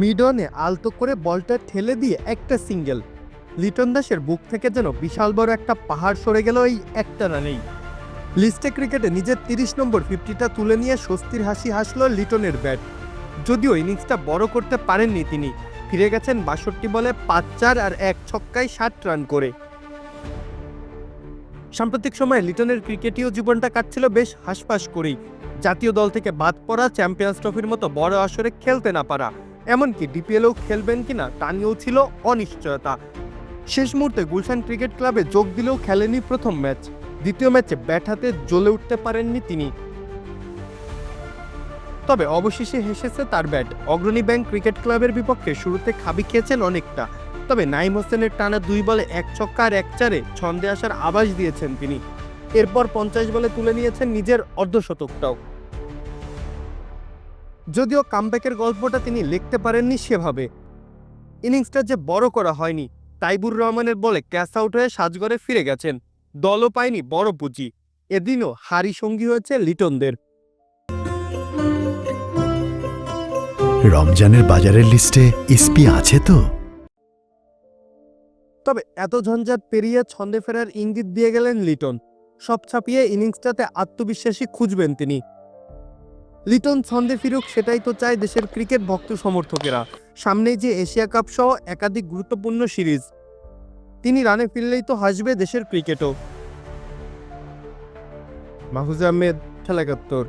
মিডনে আলতো করে বলটা ঠেলে দিয়ে একটা সিঙ্গেল। লিটন দাসের বুক থেকে যেন বিশাল বড় একটা পাহাড় সরে গেল এই একটা রানেই। লিস্টে ক্রিকেটে নিজের তিরিশ নম্বর ফিফটিটা তুলে নিয়ে স্বস্তির হাসি হাসল লিটনের ব্যাট। যদিও ইনিংসটা বড় করতে পারেননি তিনি, ফিরে গেছেন বাষট্টি বলে পাঁচ চার আর এক ছক্কায় ষাট রান করে। সাম্প্রতিক সময়ে লিটনের ক্রিকেটীয় জীবনটা কাটছিল বেশ হাসপাস করেই। জাতীয় দল থেকে বাদ পড়া চ্যাম্পিয়ন্স ট্রফির মতো বড় আসরে খেলতে না পারা। এমনকি ডিপিএলও খেলবেন কিনা তা নিয়েও ছিল অনিশ্চয়তা। শেষ মুহূর্তে গুলশান ক্রিকেট ক্লাবে যোগ দিলেও খেলেনি প্রথম ম্যাচ। দ্বিতীয় ম্যাচে ব্যাট হাতে জ্বলে উঠতে পারেননি তিনি। তবে অবশেষে হেসেছে তার ব্যাট। অগ্রণী ব্যাংক ক্রিকেট ক্লাবের বিপক্ষে শুরুতে খাবি খেয়েছেন অনেকটা। তবে নাইম হোসেনের টানা দুই বলে এক ছক্কা আর এক চারে ছন্দে আসার আভাস দিয়েছেন তিনি। এরপর পঞ্চাশ বলে তুলে নিয়েছেন নিজের অর্ধশতকটাও। যদিও কামব্যাকের গল্পটা তিনি লিখতে পারেননি সেভাবে। ইনিংসটা যে বড় করা হয়নি তাইবুর রহমানের বলে ক্যাচ আউট হয়ে সাজগড়ে ফিরে গেছেন। দলও পায়নি বড় পুঁজি। এদিনও হারি সঙ্গী হয়েছে লিটনদের। রমজানের বাজারের লিস্টে ইসপি আছে তো? তবে এত ঝঞ্ঝাট পেরিয়ে ছন্দে ফেরার ইঙ্গিত দিয়ে গেলেন লিটন। সব ছাপিয়ে ইনিংসটাতে আত্মবিশ্বাসী খুঁজবেন তিনি। লিটন ছন্দে ফিরুক, সেটাই তো চায় দেশের ক্রিকেট ভক্ত সমর্থকেরা। সামনে যে এশিয়া কাপ সহ একাধিক গুরুত্বপূর্ণ সিরিজ। তিনি রানে ফিরলেই তো হাসবে দেশের ক্রিকেটও। মাহুজ আহমেদ খেলাকাত্তর